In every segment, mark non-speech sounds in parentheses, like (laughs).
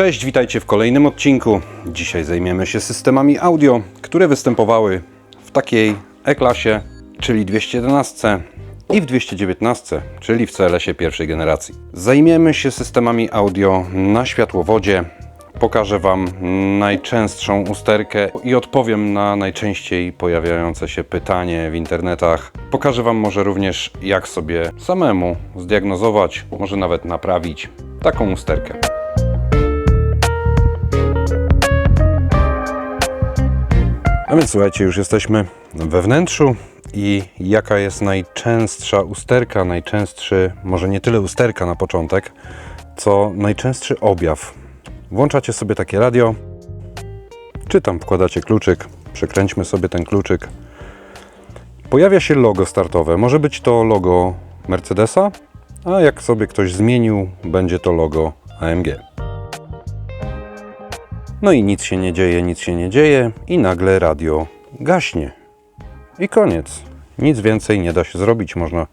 Cześć, witajcie w kolejnym odcinku. Dzisiaj zajmiemy się systemami audio, które występowały w takiej E-klasie, czyli 211 i w 219, czyli w CLS-ie pierwszej generacji. Zajmiemy się systemami audio na światłowodzie. Pokażę Wam najczęstszą usterkę i odpowiem na najczęściej pojawiające się pytanie w internetach. Pokażę Wam może również, jak sobie samemu zdiagnozować, może nawet naprawić taką usterkę. A więc słuchajcie, już jesteśmy we wnętrzu i jaka jest najczęstsza usterka, najczęstszy, może nie tyle usterka na początek, co najczęstszy objaw. Włączacie sobie takie radio, czy tam wkładacie kluczyk, przekręćmy sobie ten kluczyk. Pojawia się logo startowe. Może być to logo Mercedesa, a jak sobie ktoś zmienił, będzie to logo AMG. No i nic się nie dzieje, nic się nie dzieje i nagle radio gaśnie. I koniec. Nic więcej nie da się zrobić. Można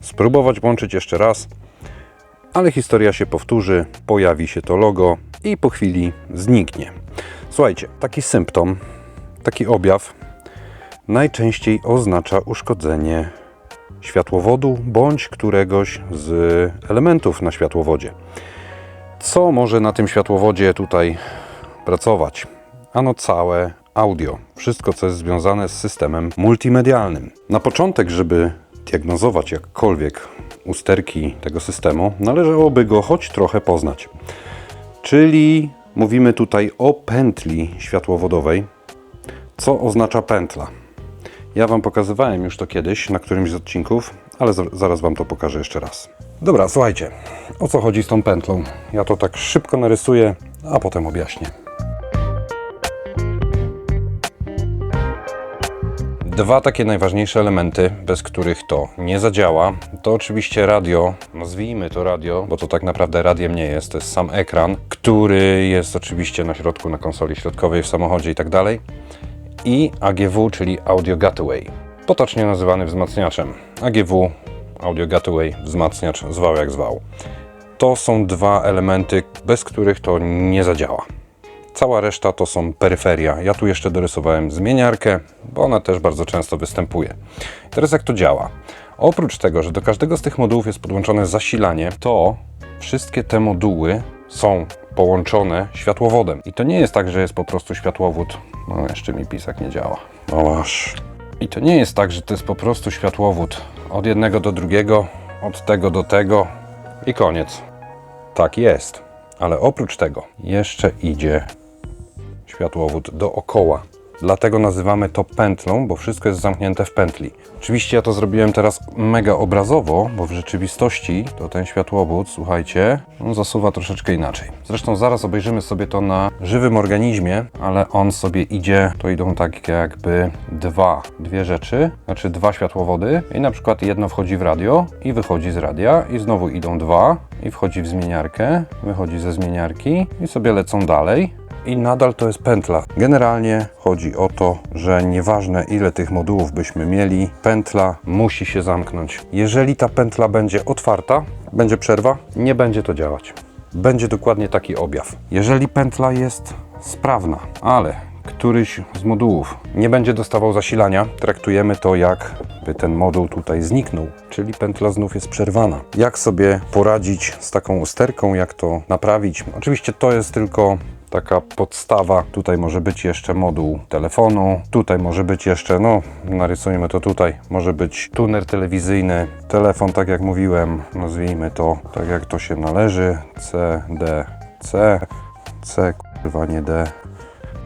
spróbować włączyć jeszcze raz, ale historia się powtórzy, pojawi się to logo i po chwili zniknie. Słuchajcie, taki symptom, taki objaw najczęściej oznacza uszkodzenie światłowodu bądź któregoś z elementów na światłowodzie. Co może na tym światłowodzie tutaj pracować? Ano całe audio, wszystko co jest związane z systemem multimedialnym. Na początek, żeby diagnozować jakkolwiek usterki tego systemu, należałoby go choć trochę poznać. Czyli mówimy tutaj o pętli światłowodowej. Co oznacza pętla? Ja Wam pokazywałem już to kiedyś na którymś z odcinków, ale zaraz Wam to pokażę jeszcze raz. Dobra, słuchajcie, o co chodzi z tą pętlą? Ja to tak szybko narysuję, a potem objaśnię. Dwa takie najważniejsze elementy, bez których to nie zadziała, to oczywiście radio, nazwijmy to radio, bo to tak naprawdę radiem nie jest, to jest sam ekran, który jest oczywiście na środku, na konsoli środkowej w samochodzie i tak dalej. I AGW, czyli Audio Gateway, potocznie nazywany wzmacniaczem. AGW, Audio Gateway, wzmacniacz, zwał jak zwał. To są dwa elementy, bez których to nie zadziała. Cała reszta to są peryferia. Ja tu jeszcze dorysowałem zmieniarkę, bo ona też bardzo często występuje. Teraz jak to działa? Oprócz tego, że do każdego z tych modułów jest podłączone zasilanie, to wszystkie te moduły są połączone światłowodem. I to nie jest tak, że jest po prostu światłowód. No jeszcze mi pisak nie działa. No masz. I to nie jest tak, że to jest po prostu światłowód od jednego do drugiego, od tego do tego i koniec. Tak jest. Ale oprócz tego jeszcze idzie światłowód dookoła. Dlatego nazywamy to pętlą, bo wszystko jest zamknięte w pętli. Oczywiście ja to zrobiłem teraz mega obrazowo, bo w rzeczywistości to ten światłowód, słuchajcie, on zasuwa troszeczkę inaczej. Zresztą zaraz obejrzymy sobie to na żywym organizmie, ale on sobie idzie, to idą tak jakby dwa, dwie rzeczy, znaczy dwa światłowody i na przykład jedno wchodzi w radio i wychodzi z radia i znowu idą dwa i wchodzi w zmieniarkę, wychodzi ze zmieniarki i sobie lecą dalej i nadal to jest pętla. Generalnie chodzi o to, że nieważne ile tych modułów byśmy mieli, pętla musi się zamknąć. Jeżeli ta pętla będzie otwarta, będzie przerwa, nie będzie to działać. Będzie dokładnie taki objaw. Jeżeli pętla jest sprawna, ale któryś z modułów nie będzie dostawał zasilania, traktujemy to jak by ten moduł tutaj zniknął, czyli pętla znów jest przerwana. Jak sobie poradzić z taką usterką, jak to naprawić? Oczywiście to jest tylko taka podstawa. Tutaj może być jeszcze moduł telefonu, tutaj może być jeszcze, no narysujmy to tutaj, może być tuner telewizyjny, telefon, tak jak mówiłem, nazwijmy to tak jak to się należy, C, D, C, C, kurwa nie D,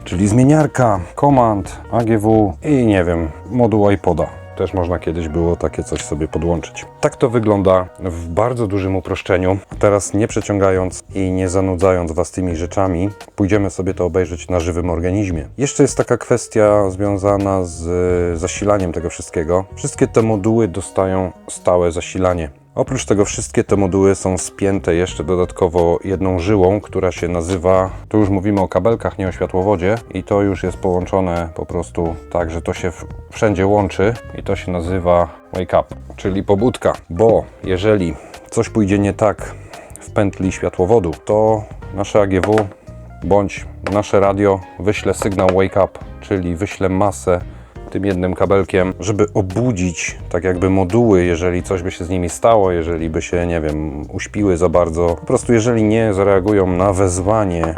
czyli zmieniarka, komand, AGW i nie wiem, moduł iPoda. Też można kiedyś było takie coś sobie podłączyć. Tak to wygląda w bardzo dużym uproszczeniu. Teraz nie przeciągając i nie zanudzając Was tymi rzeczami, pójdziemy sobie to obejrzeć na żywym organizmie. Jeszcze jest taka kwestia związana z zasilaniem tego wszystkiego. Wszystkie te moduły dostają stałe zasilanie. Oprócz tego wszystkie te moduły są spięte jeszcze dodatkowo jedną żyłą, która się nazywa, tu już mówimy o kabelkach, nie o światłowodzie i to już jest połączone po prostu tak, że to się wszędzie łączy i to się nazywa wake up, czyli pobudka, bo jeżeli coś pójdzie nie tak w pętli światłowodu, to nasze AGW bądź nasze radio wyśle sygnał wake up, czyli wyśle masę tym jednym kabelkiem, żeby obudzić tak jakby moduły, jeżeli coś by się z nimi stało, jeżeli by się, nie wiem, uśpiły za bardzo. Po prostu jeżeli nie zareagują na wezwanie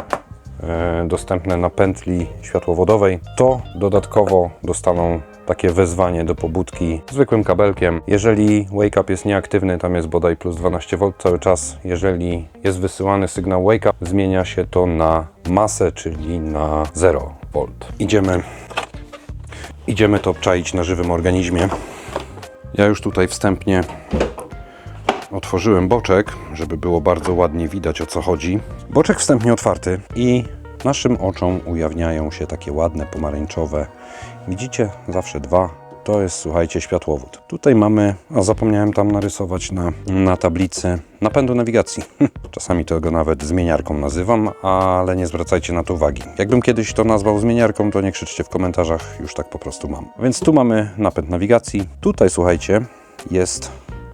e, dostępne na pętli światłowodowej, to dodatkowo dostaną takie wezwanie do pobudki zwykłym kabelkiem. Jeżeli wake up jest nieaktywny, tam jest bodaj plus 12 V cały czas. Jeżeli jest wysyłany sygnał wake up, zmienia się to na masę, czyli na 0 V. Idziemy, idziemy to obczaić na żywym organizmie. Ja już tutaj wstępnie otworzyłem boczek, żeby było bardzo ładnie widać o co chodzi. Boczek wstępnie otwarty i naszym oczom ujawniają się takie ładne pomarańczowe. Widzicie? Zawsze dwa. To jest, słuchajcie, światłowód. Tutaj mamy, a zapomniałem tam narysować na, na tablicy napędu nawigacji. (laughs) Czasami to go nawet zmieniarką nazywam, ale nie zwracajcie na to uwagi. Jakbym kiedyś to nazwał zmieniarką, to nie krzyczcie w komentarzach, już tak po prostu mam. Więc tu mamy napęd nawigacji. Tutaj, słuchajcie, jest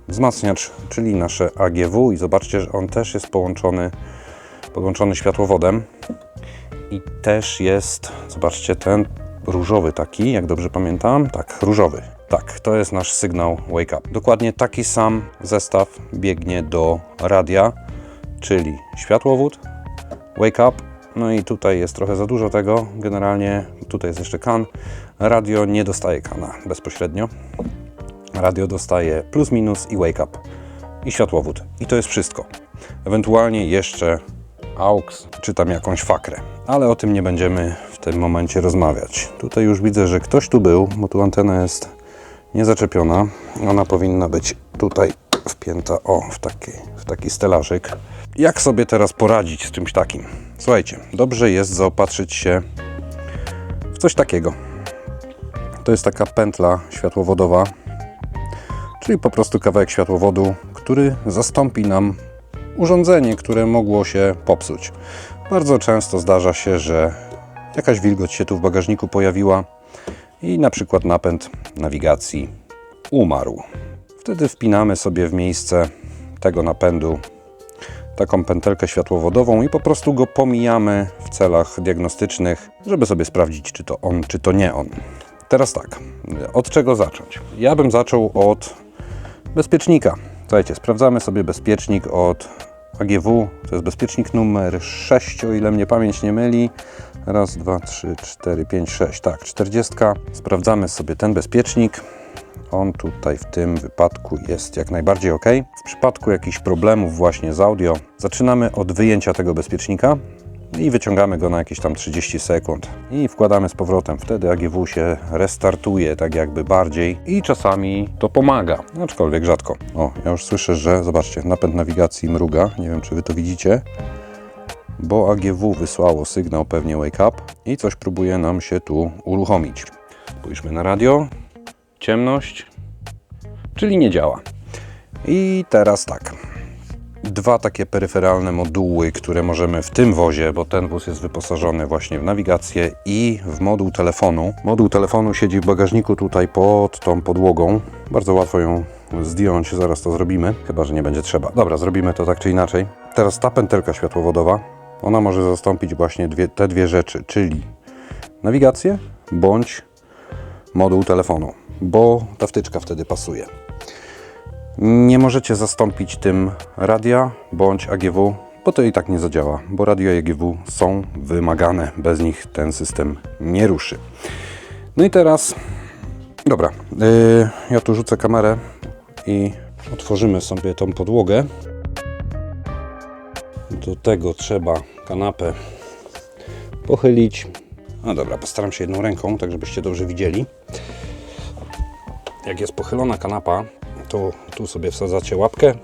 wzmacniacz, czyli nasze AGW i zobaczcie, że on też jest połączony, podłączony światłowodem i też jest, zobaczcie, ten różowy taki, jak dobrze pamiętam, tak, różowy. Tak, to jest nasz sygnał wake up. Dokładnie taki sam zestaw biegnie do radia, czyli światłowód, wake up, no i tutaj jest trochę za dużo tego, generalnie tutaj jest jeszcze kan. Radio nie dostaje kana bezpośrednio. Radio dostaje plus minus i wake up i światłowód. I to jest wszystko. Ewentualnie jeszcze AUX czy tam jakąś fakrę. Ale o tym nie będziemy w tym momencie rozmawiać. Tutaj już widzę, że ktoś tu był, bo tu antena jest niezaczepiona. Ona powinna być tutaj wpięta o, w taki, w taki stelażyk. Jak sobie teraz poradzić z czymś takim? Słuchajcie, dobrze jest zaopatrzyć się w coś takiego. To jest taka pętla światłowodowa, czyli po prostu kawałek światłowodu, który zastąpi nam urządzenie, które mogło się popsuć. Bardzo często zdarza się, że jakaś wilgoć się tu w bagażniku pojawiła i na przykład napęd nawigacji umarł. Wtedy wpinamy sobie w miejsce tego napędu taką pętelkę światłowodową i po prostu go pomijamy w celach diagnostycznych, żeby sobie sprawdzić, czy to on, czy to nie on. Teraz tak, od czego zacząć? Ja bym zaczął od bezpiecznika. Słuchajcie, sprawdzamy sobie bezpiecznik od AGW. To jest bezpiecznik numer 6, o ile mnie pamięć nie myli. Raz, dwa, trzy, cztery, pięć, sześć. Tak, 40. Sprawdzamy sobie ten bezpiecznik. On tutaj w tym wypadku jest jak najbardziej ok. W przypadku jakichś problemów właśnie z audio, zaczynamy od wyjęcia tego bezpiecznika i wyciągamy go na jakieś tam 30 sekund i wkładamy z powrotem. Wtedy AGW się restartuje tak jakby bardziej i czasami to pomaga, aczkolwiek rzadko. O, ja już słyszę, że zobaczcie, napęd nawigacji mruga. Nie wiem, czy wy to widzicie, bo AGW wysłało sygnał pewnie wake up i coś próbuje nam się tu uruchomić. Spójrzmy na radio. Ciemność, czyli nie działa. I teraz tak dwa takie peryferalne moduły, które możemy w tym wozie, bo ten wóz jest wyposażony właśnie w nawigację i w moduł telefonu. Moduł telefonu siedzi w bagażniku tutaj pod tą podłogą. Bardzo łatwo ją zdjąć, zaraz to zrobimy, chyba że nie będzie trzeba. Dobra, zrobimy to tak czy inaczej. Teraz ta pętelka światłowodowa, ona może zastąpić właśnie dwie, te dwie rzeczy, czyli nawigację bądź moduł telefonu, bo ta wtyczka wtedy pasuje. Nie możecie zastąpić tym radia bądź AGW, bo to i tak nie zadziała, bo radio i AGW są wymagane. Bez nich ten system nie ruszy. No i teraz, dobra, yy, ja tu rzucę kamerę i otworzymy sobie tą podłogę. Do tego trzeba kanapę pochylić. No dobra, postaram się jedną ręką, tak żebyście dobrze widzieli. Jak jest pochylona kanapa, to tu sobie wsadzacie łapkę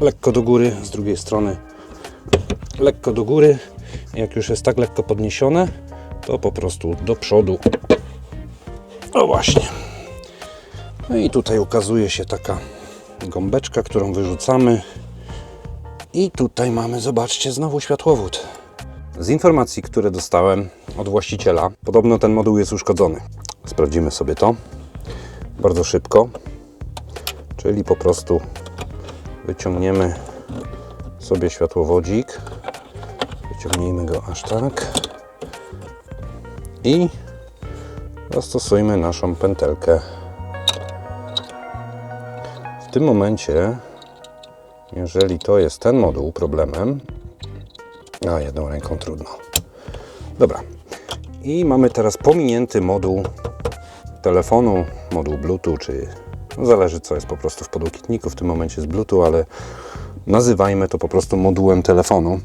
lekko do góry, z drugiej strony lekko do góry. Jak już jest tak lekko podniesione, to po prostu do przodu. O właśnie. No i tutaj ukazuje się taka gąbeczka, którą wyrzucamy. I tutaj mamy, zobaczcie, znowu światłowód. Z informacji, które dostałem od właściciela, podobno ten moduł jest uszkodzony. Sprawdzimy sobie to bardzo szybko. Czyli po prostu wyciągniemy sobie światłowodzik. Wyciągnijmy go aż tak. I zastosujmy naszą pętelkę. W tym momencie, jeżeli to jest ten moduł problemem, a jedną ręką trudno. Dobra. I mamy teraz pominięty moduł telefonu, moduł Bluetooth, czy no zależy co jest po prostu w podłokietniku. W tym momencie jest Bluetooth, ale nazywajmy to po prostu modułem telefonu.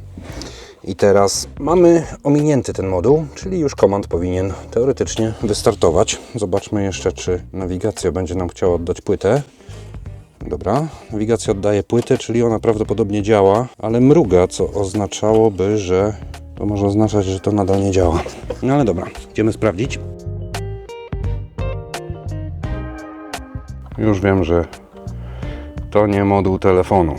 I teraz mamy ominięty ten moduł, czyli już komand powinien teoretycznie wystartować. Zobaczmy jeszcze, czy nawigacja będzie nam chciała oddać płytę. Dobra, nawigacja oddaje płytę, czyli ona prawdopodobnie działa, ale mruga, co oznaczałoby, że to może oznaczać, że to nadal nie działa. No ale dobra, idziemy sprawdzić. Już wiem, że to nie moduł telefonu,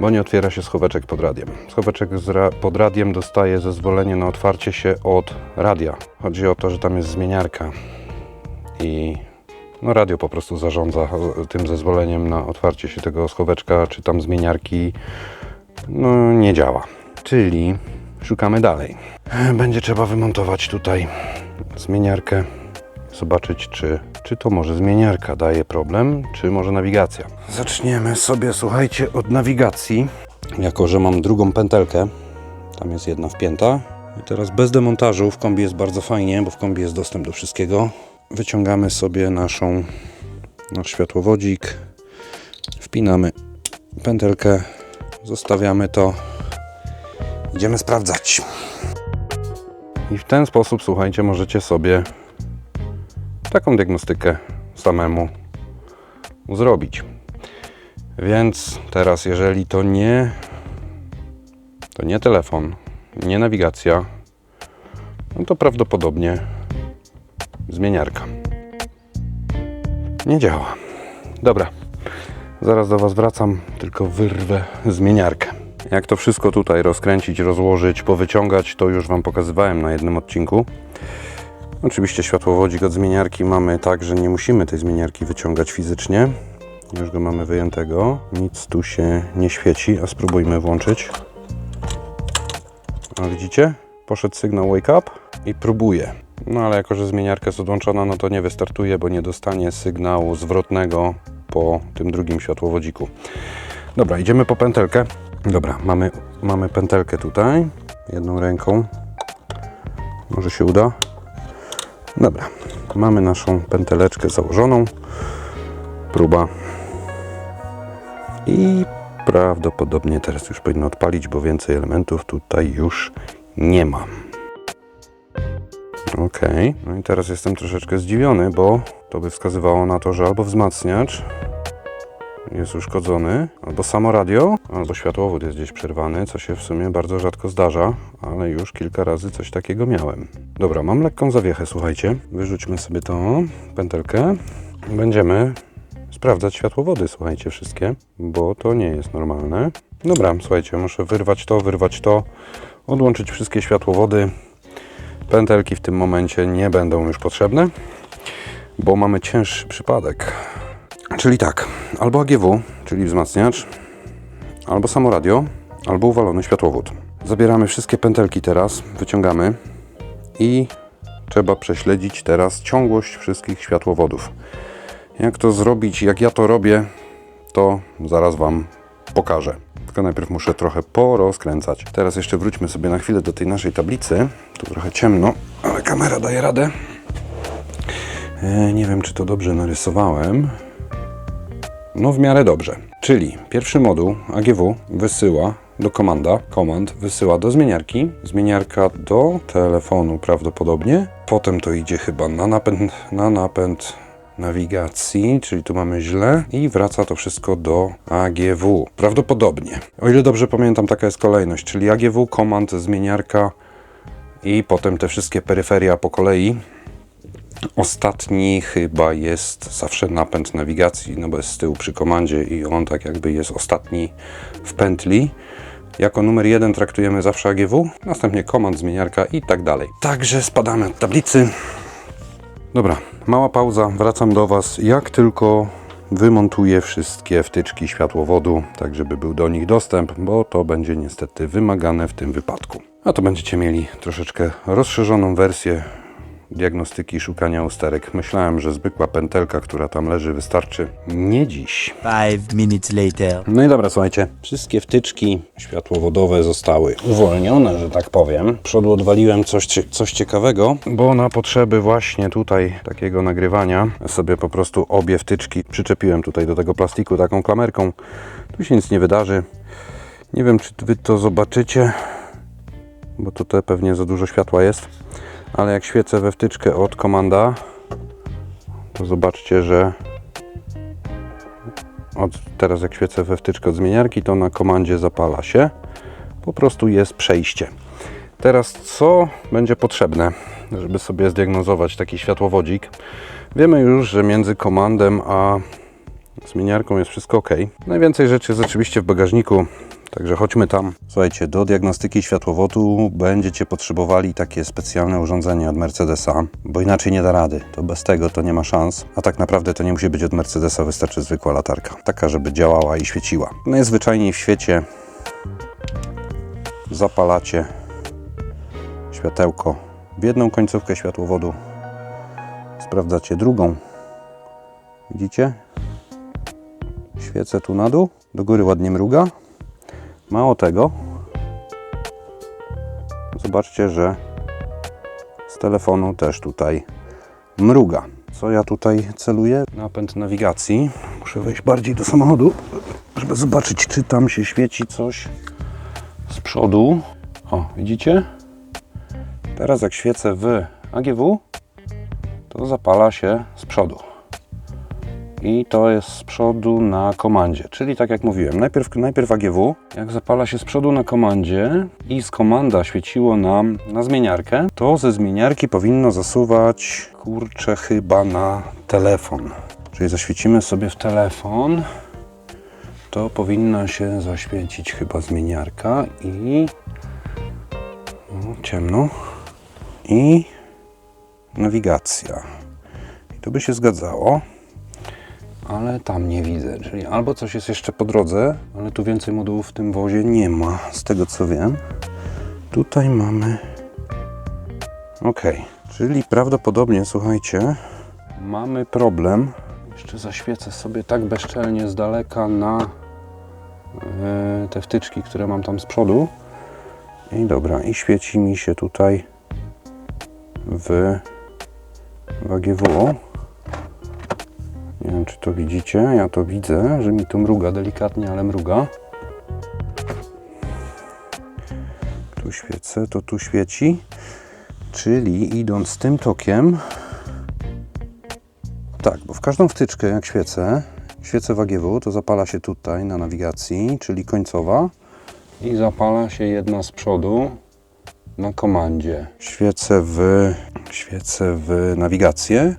bo nie otwiera się schoweczek pod radiem. Schoweczek ra pod radiem dostaje zezwolenie na otwarcie się od radia. Chodzi o to, że tam jest zmieniarka i no radio po prostu zarządza e, tym zezwoleniem na otwarcie się tego schoweczka, czy tam zmieniarki no nie działa. Czyli szukamy dalej. Będzie trzeba wymontować tutaj zmieniarkę, zobaczyć czy, czy to może zmieniarka daje problem, czy może nawigacja. Zaczniemy sobie, słuchajcie, od nawigacji. Jako, że mam drugą pętelkę, tam jest jedna wpięta. I teraz bez demontażu w kombi jest bardzo fajnie, bo w kombi jest dostęp do wszystkiego. Wyciągamy sobie naszą, nasz światłowodzik, wpinamy pętelkę, zostawiamy to, idziemy sprawdzać. I w ten sposób, słuchajcie, możecie sobie taką diagnostykę samemu zrobić. Więc teraz, jeżeli to nie, to nie telefon, nie nawigacja, no to prawdopodobnie zmieniarka. Nie działa. Dobra, zaraz do Was wracam, tylko wyrwę zmieniarkę. Jak to wszystko tutaj rozkręcić, rozłożyć, powyciągać, to już Wam pokazywałem na jednym odcinku. Oczywiście światłowodzik od zmieniarki mamy tak, że nie musimy tej zmieniarki wyciągać fizycznie. Już go mamy wyjętego. Nic tu się nie świeci, a spróbujmy włączyć. A widzicie? Poszedł sygnał wake up i próbuje. No ale jako, że zmieniarka jest odłączona, no to nie wystartuje, bo nie dostanie sygnału zwrotnego po tym drugim światłowodziku. Dobra, idziemy po pętelkę. Dobra, mamy, mamy pętelkę tutaj. Jedną ręką. Może się uda. Dobra, mamy naszą pęteleczkę założoną. Próba. I prawdopodobnie teraz już powinno odpalić, bo więcej elementów tutaj już nie ma. Ok, no i teraz jestem troszeczkę zdziwiony, bo to by wskazywało na to, że albo wzmacniacz jest uszkodzony, albo samo radio, albo światłowód jest gdzieś przerwany, co się w sumie bardzo rzadko zdarza, ale już kilka razy coś takiego miałem. Dobra, mam lekką zawiechę, słuchajcie. Wyrzućmy sobie tą pętelkę. Będziemy sprawdzać światłowody, słuchajcie, wszystkie, bo to nie jest normalne. Dobra, słuchajcie, muszę wyrwać to, wyrwać to, odłączyć wszystkie światłowody. Pętelki w tym momencie nie będą już potrzebne, bo mamy cięższy przypadek. Czyli tak, albo AGW, czyli wzmacniacz, albo samo radio, albo uwalony światłowód. Zabieramy wszystkie pętelki teraz, wyciągamy i trzeba prześledzić teraz ciągłość wszystkich światłowodów. Jak to zrobić, jak ja to robię, to zaraz Wam pokażę. Tylko najpierw muszę trochę porozkręcać. Teraz jeszcze wróćmy sobie na chwilę do tej naszej tablicy. Tu trochę ciemno, ale kamera daje radę. E, nie wiem, czy to dobrze narysowałem. No w miarę dobrze. Czyli pierwszy moduł AGW wysyła do komanda, komand wysyła do zmieniarki, zmieniarka do telefonu prawdopodobnie, potem to idzie chyba na napęd, na napęd nawigacji, czyli tu mamy źle i wraca to wszystko do AGW. Prawdopodobnie. O ile dobrze pamiętam, taka jest kolejność, czyli AGW, komand, zmieniarka i potem te wszystkie peryferia po kolei. Ostatni chyba jest zawsze napęd nawigacji, no bo jest z tyłu przy komandzie i on tak jakby jest ostatni w pętli. Jako numer jeden traktujemy zawsze AGW, następnie komand, zmieniarka i tak dalej. Także spadamy od tablicy. Dobra, mała pauza, wracam do Was jak tylko wymontuję wszystkie wtyczki światłowodu, tak żeby był do nich dostęp, bo to będzie niestety wymagane w tym wypadku. A to będziecie mieli troszeczkę rozszerzoną wersję diagnostyki szukania usterek. Myślałem, że zwykła pętelka, która tam leży, wystarczy. Nie dziś. Five minutes later. No i dobra, słuchajcie, wszystkie wtyczki światłowodowe zostały uwolnione, że tak powiem. Przodu odwaliłem coś, coś ciekawego, bo na potrzeby właśnie tutaj takiego nagrywania sobie po prostu obie wtyczki przyczepiłem tutaj do tego plastiku taką klamerką. Tu się nic nie wydarzy. Nie wiem, czy wy to zobaczycie, bo tutaj pewnie za dużo światła jest, ale jak świecę we wtyczkę od komanda, to zobaczcie, że od teraz jak świecę we wtyczkę od zmieniarki, to na komandzie zapala się. Po prostu jest przejście. Teraz co będzie potrzebne, żeby sobie zdiagnozować taki światłowodzik? Wiemy już, że między komandem a zmieniarką jest wszystko ok. Najwięcej rzeczy jest oczywiście w bagażniku, także chodźmy tam. Słuchajcie, do diagnostyki światłowodu będziecie potrzebowali takie specjalne urządzenie od Mercedesa, bo inaczej nie da rady. To bez tego to nie ma szans. A tak naprawdę to nie musi być od Mercedesa, wystarczy zwykła latarka. Taka, żeby działała i świeciła. Najzwyczajniej w świecie zapalacie światełko w jedną końcówkę światłowodu. Sprawdzacie drugą. Widzicie? Świecę tu na dół, do góry ładnie mruga. Mało tego, zobaczcie, że z telefonu też tutaj mruga. Co ja tutaj celuję? Napęd nawigacji. Muszę wejść bardziej do samochodu, żeby zobaczyć, czy tam się świeci coś z przodu. O, widzicie? Teraz jak świecę w AGW, to zapala się z przodu i to jest z przodu na komandzie. Czyli tak jak mówiłem, najpierw, najpierw AGW, jak zapala się z przodu na komandzie i z komanda świeciło nam na zmieniarkę, to ze zmieniarki powinno zasuwać, kurczę, chyba na telefon. Czyli zaświecimy sobie w telefon, to powinna się zaświecić chyba zmieniarka i no, ciemno i nawigacja. I to by się zgadzało ale tam nie widzę. Czyli albo coś jest jeszcze po drodze, ale tu więcej modułów w tym wozie nie ma, z tego co wiem. Tutaj mamy. Ok, czyli prawdopodobnie, słuchajcie, mamy problem. Jeszcze zaświecę sobie tak bezczelnie z daleka na e, te wtyczki, które mam tam z przodu. I dobra, i świeci mi się tutaj w, w AGW. Nie wiem, czy to widzicie. Ja to widzę, że mi tu mruga delikatnie, ale mruga. Tu świecę, to tu świeci. Czyli idąc tym tokiem. Tak, bo w każdą wtyczkę, jak świecę, świecę w AGW, to zapala się tutaj na nawigacji, czyli końcowa. I zapala się jedna z przodu na komandzie. Świecę w, świecę w nawigację.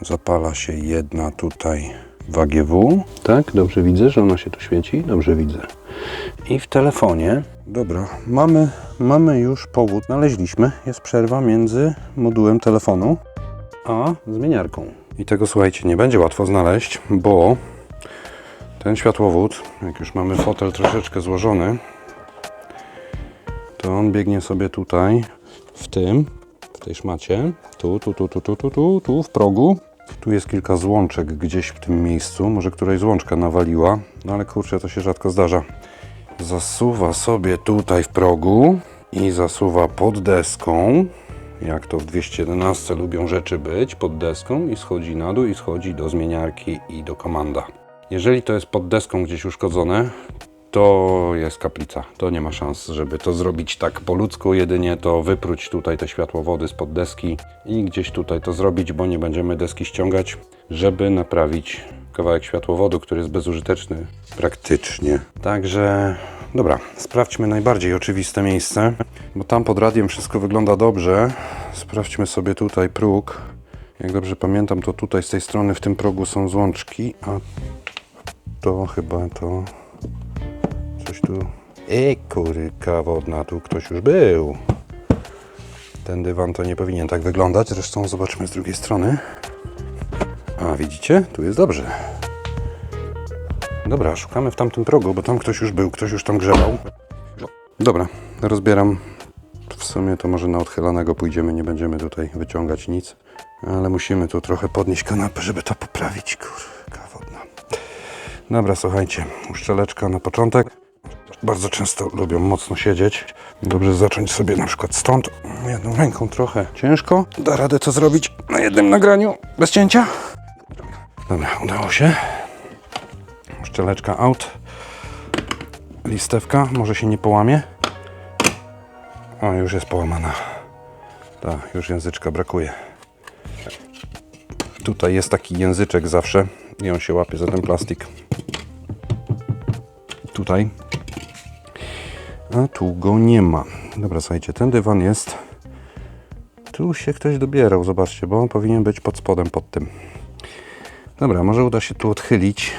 Zapala się jedna tutaj w AGW. Tak, dobrze widzę, że ona się tu świeci. Dobrze widzę. I w telefonie. Dobra, mamy, mamy już powód. Znaleźliśmy. Jest przerwa między modułem telefonu a zmieniarką. I tego słuchajcie, nie będzie łatwo znaleźć, bo ten światłowód, jak już mamy fotel troszeczkę złożony, to on biegnie sobie tutaj w tym, tej macie Tu, tu, tu, tu, tu, tu, tu, tu w progu. Tu jest kilka złączek gdzieś w tym miejscu. Może któraś złączka nawaliła, no ale kurczę, to się rzadko zdarza. Zasuwa sobie tutaj w progu i zasuwa pod deską. Jak to w 211 lubią rzeczy być, pod deską i schodzi na dół i schodzi do zmieniarki i do komanda. Jeżeli to jest pod deską gdzieś uszkodzone, to jest kaplica. To nie ma szans, żeby to zrobić tak po ludzku. Jedynie to wypróć tutaj te światłowody spod deski i gdzieś tutaj to zrobić, bo nie będziemy deski ściągać, żeby naprawić kawałek światłowodu, który jest bezużyteczny praktycznie. Także dobra, sprawdźmy najbardziej oczywiste miejsce, bo tam pod radiem wszystko wygląda dobrze. Sprawdźmy sobie tutaj próg. Jak dobrze pamiętam, to tutaj z tej strony w tym progu są złączki, a to chyba to Coś tu. Ej, kuryka wodna, tu ktoś już był. Ten dywan to nie powinien tak wyglądać. Zresztą zobaczmy z drugiej strony. A widzicie? Tu jest dobrze. Dobra, szukamy w tamtym progu, bo tam ktoś już był, ktoś już tam grzebał. Dobra, rozbieram. W sumie to może na odchylanego pójdziemy, nie będziemy tutaj wyciągać nic. Ale musimy tu trochę podnieść kanapę, żeby to poprawić. Kurka wodna. Dobra, słuchajcie, uszczeleczka na początek. Bardzo często lubią mocno siedzieć. Dobrze zacząć sobie na przykład stąd. Jedną ręką trochę ciężko. Da radę to zrobić na jednym nagraniu bez cięcia. Dobra, udało się. Szczeleczka out. Listewka, może się nie połamie. O, już jest połamana. Tak, już języczka brakuje. Tutaj jest taki języczek zawsze i on się łapie za ten plastik. Tutaj. A tu go nie ma. Dobra, słuchajcie, ten dywan jest. Tu się ktoś dobierał, zobaczcie, bo on powinien być pod spodem, pod tym. Dobra, może uda się tu odchylić.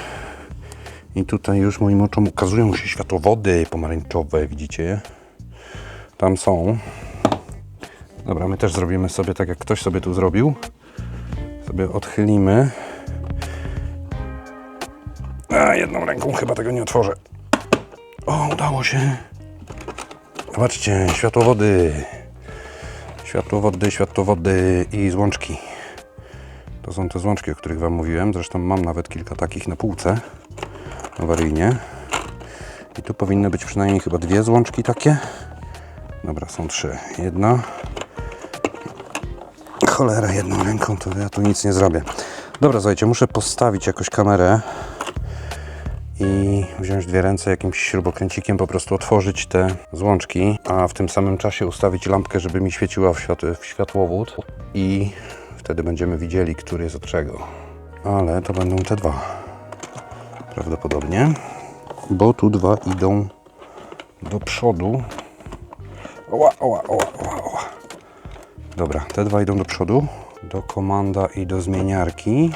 I tutaj już moim oczom ukazują się światłowody pomarańczowe, widzicie je? Tam są. Dobra, my też zrobimy sobie tak, jak ktoś sobie tu zrobił. Sobie odchylimy. A, jedną ręką chyba tego nie otworzę. O, udało się. Zobaczcie, światłowody. Światłowody, światłowody i złączki. To są te złączki, o których Wam mówiłem. Zresztą mam nawet kilka takich na półce awaryjnie. I tu powinny być przynajmniej chyba dwie złączki takie. Dobra, są trzy. Jedna. Cholera, jedną ręką to ja tu nic nie zrobię. Dobra, słuchajcie, muszę postawić jakoś kamerę i wziąć dwie ręce jakimś śrubokręcikiem, po prostu otworzyć te złączki, a w tym samym czasie ustawić lampkę, żeby mi świeciła w, świat w światłowód i wtedy będziemy widzieli, który jest od czego. Ale to będą te dwa. Prawdopodobnie, bo tu dwa idą do przodu. Oła, oła, oła, oła, oła. Dobra, te dwa idą do przodu, do komanda i do zmieniarki,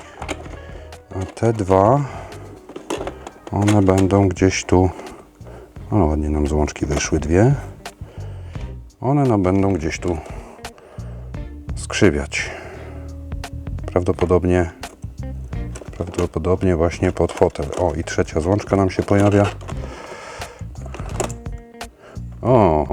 a te dwa one będą gdzieś tu. O, ładnie nam z łączki wyszły dwie. One nam będą gdzieś tu skrzywiać. Prawdopodobnie prawdopodobnie właśnie pod fotel. O, i trzecia złączka nam się pojawia. O!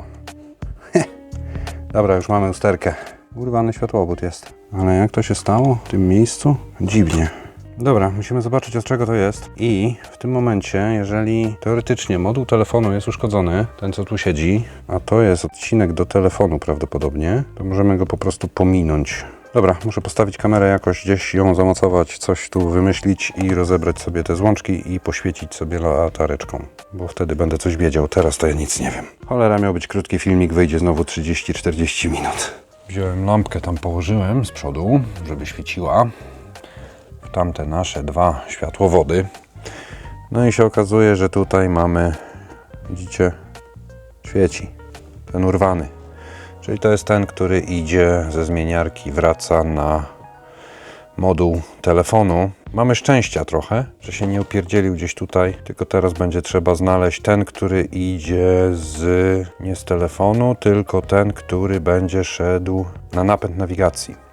(laughs) Dobra, już mamy usterkę. Urwany światłowód jest. Ale jak to się stało w tym miejscu? Dziwnie. Dobra, musimy zobaczyć od czego to jest. I w tym momencie, jeżeli teoretycznie moduł telefonu jest uszkodzony, ten co tu siedzi, a to jest odcinek do telefonu prawdopodobnie, to możemy go po prostu pominąć. Dobra, muszę postawić kamerę jakoś gdzieś, ją zamocować, coś tu wymyślić i rozebrać sobie te złączki i poświecić sobie latareczką, bo wtedy będę coś wiedział. Teraz to ja nic nie wiem. Cholera, miał być krótki filmik, wyjdzie znowu 30-40 minut. Wziąłem lampkę, tam położyłem z przodu, żeby świeciła tamte nasze dwa światłowody. No i się okazuje, że tutaj mamy, widzicie, świeci, ten urwany. Czyli to jest ten, który idzie ze zmieniarki, wraca na moduł telefonu. Mamy szczęścia trochę, że się nie upierdzielił gdzieś tutaj, tylko teraz będzie trzeba znaleźć ten, który idzie z nie z telefonu, tylko ten, który będzie szedł na napęd nawigacji.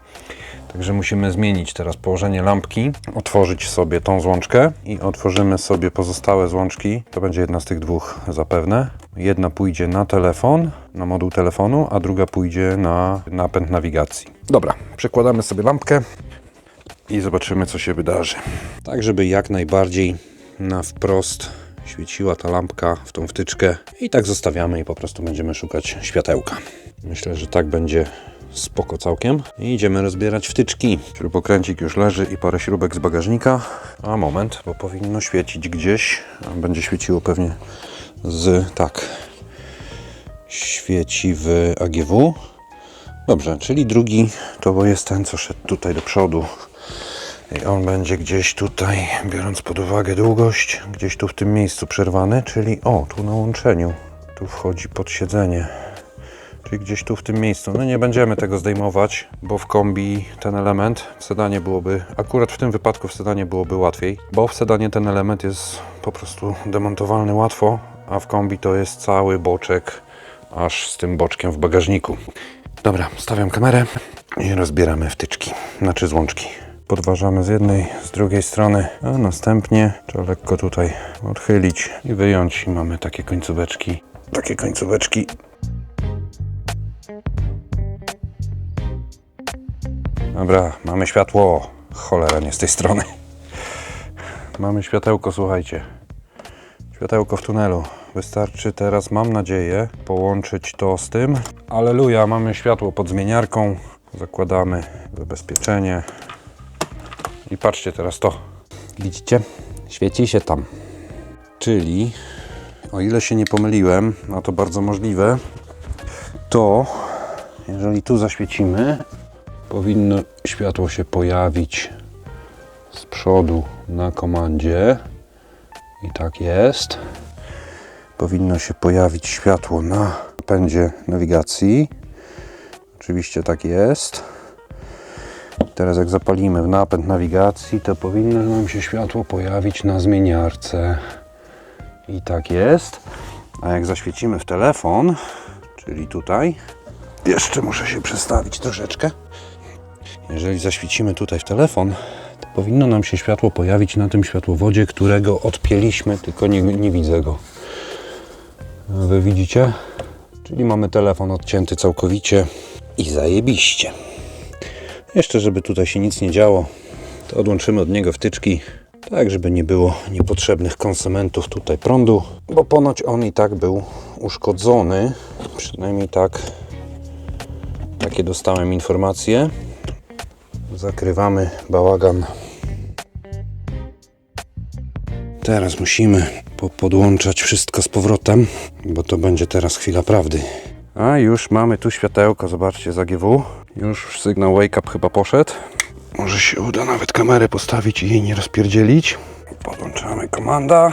Także musimy zmienić teraz położenie lampki, otworzyć sobie tą złączkę i otworzymy sobie pozostałe złączki. To będzie jedna z tych dwóch zapewne. Jedna pójdzie na telefon, na moduł telefonu, a druga pójdzie na napęd nawigacji. Dobra, przekładamy sobie lampkę i zobaczymy, co się wydarzy. Tak, żeby jak najbardziej na wprost świeciła ta lampka w tą wtyczkę i tak zostawiamy i po prostu będziemy szukać światełka. Myślę, że tak będzie spoko całkiem. I idziemy rozbierać wtyczki. Śrubokręcik już leży i parę śrubek z bagażnika. A moment, bo powinno świecić gdzieś. Będzie świeciło pewnie z tak. Świeci w AGW. Dobrze, czyli drugi to jest ten, co szedł tutaj do przodu. I on będzie gdzieś tutaj, biorąc pod uwagę długość, gdzieś tu w tym miejscu przerwany, czyli o, tu na łączeniu. Tu wchodzi pod siedzenie. Czyli gdzieś tu w tym miejscu. No nie będziemy tego zdejmować, bo w kombi ten element w sedanie byłoby, akurat w tym wypadku w sedanie byłoby łatwiej, bo w sedanie ten element jest po prostu demontowalny łatwo, a w kombi to jest cały boczek, aż z tym boczkiem w bagażniku. Dobra, stawiam kamerę i rozbieramy wtyczki, znaczy złączki. Podważamy z jednej, z drugiej strony, a następnie trzeba lekko tutaj odchylić i wyjąć. I mamy takie końcóweczki. Takie końcóweczki. Dobra, mamy światło. Cholera, nie z tej strony. Mamy światełko, słuchajcie. Światełko w tunelu. Wystarczy teraz, mam nadzieję, połączyć to z tym. Aleluja, mamy światło pod zmieniarką. Zakładamy zabezpieczenie. I patrzcie teraz to. Widzicie? Świeci się tam. Czyli, o ile się nie pomyliłem, a to bardzo możliwe, to jeżeli tu zaświecimy, powinno światło się pojawić z przodu na komandzie. I tak jest. Powinno się pojawić światło na pędzie nawigacji. Oczywiście tak jest. Teraz jak zapalimy w napęd nawigacji, to powinno nam się światło pojawić na zmieniarce. I tak jest. A jak zaświecimy w telefon, czyli tutaj, jeszcze muszę się przestawić troszeczkę. Jeżeli zaświecimy tutaj w telefon, to powinno nam się światło pojawić na tym światłowodzie, którego odpięliśmy, tylko nie, nie widzę go. Wy widzicie? Czyli mamy telefon odcięty całkowicie i zajebiście. Jeszcze, żeby tutaj się nic nie działo, to odłączymy od niego wtyczki, tak żeby nie było niepotrzebnych konsumentów tutaj prądu, bo ponoć on i tak był uszkodzony, przynajmniej tak takie dostałem informacje. Zakrywamy bałagan. Teraz musimy po podłączać wszystko z powrotem, bo to będzie teraz chwila prawdy. A już mamy tu światełko, zobaczcie, z AGW. Już sygnał wake up chyba poszedł. Może się uda nawet kamerę postawić i jej nie rozpierdzielić. Podłączamy komanda.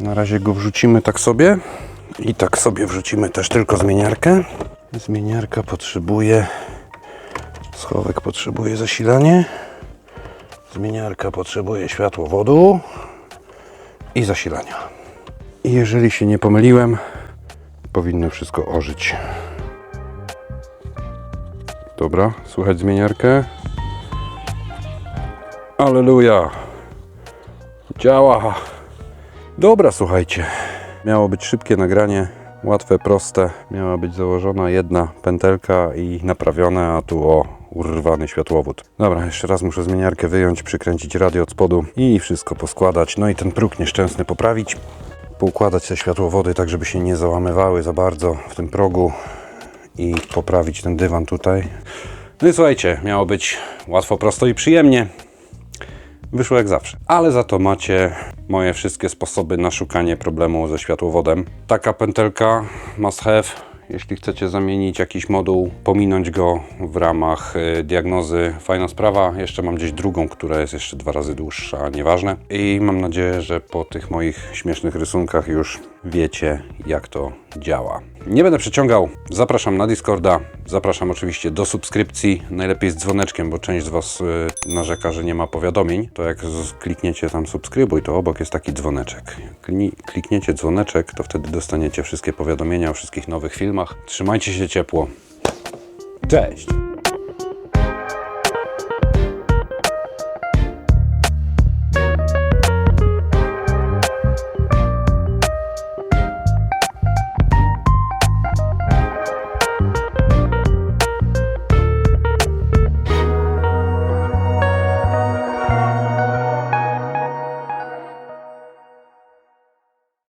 Na razie go wrzucimy tak sobie. I tak sobie wrzucimy też tylko zmieniarkę. Zmieniarka potrzebuje Schowek potrzebuje zasilanie. Zmieniarka potrzebuje światłowodu i zasilania. I jeżeli się nie pomyliłem, powinno wszystko ożyć. Dobra, słychać zmieniarkę. Aleluja! Działa! Dobra, słuchajcie. Miało być szybkie nagranie, łatwe, proste. Miała być założona jedna pętelka i naprawione, a tu o urwany światłowód. Dobra, jeszcze raz muszę zmieniarkę wyjąć, przykręcić radio od spodu i wszystko poskładać. No i ten próg nieszczęsny poprawić. Poukładać te światłowody tak, żeby się nie załamywały za bardzo w tym progu i poprawić ten dywan tutaj. No i słuchajcie, miało być łatwo, prosto i przyjemnie. Wyszło jak zawsze. Ale za to macie moje wszystkie sposoby na szukanie problemu ze światłowodem. Taka pętelka must have. Jeśli chcecie zamienić jakiś moduł, pominąć go w ramach y, diagnozy, fajna sprawa. Jeszcze mam gdzieś drugą, która jest jeszcze dwa razy dłuższa, nieważne. I mam nadzieję, że po tych moich śmiesznych rysunkach już wiecie, jak to działa. Nie będę przeciągał. Zapraszam na Discorda. Zapraszam oczywiście do subskrypcji. Najlepiej z dzwoneczkiem, bo część z Was y, narzeka, że nie ma powiadomień. To jak klikniecie tam subskrybuj, to obok jest taki dzwoneczek. Kli- Klikniecie dzwoneczek, to wtedy dostaniecie wszystkie powiadomienia o wszystkich nowych filmach. Trzymajcie się ciepło. Cześć!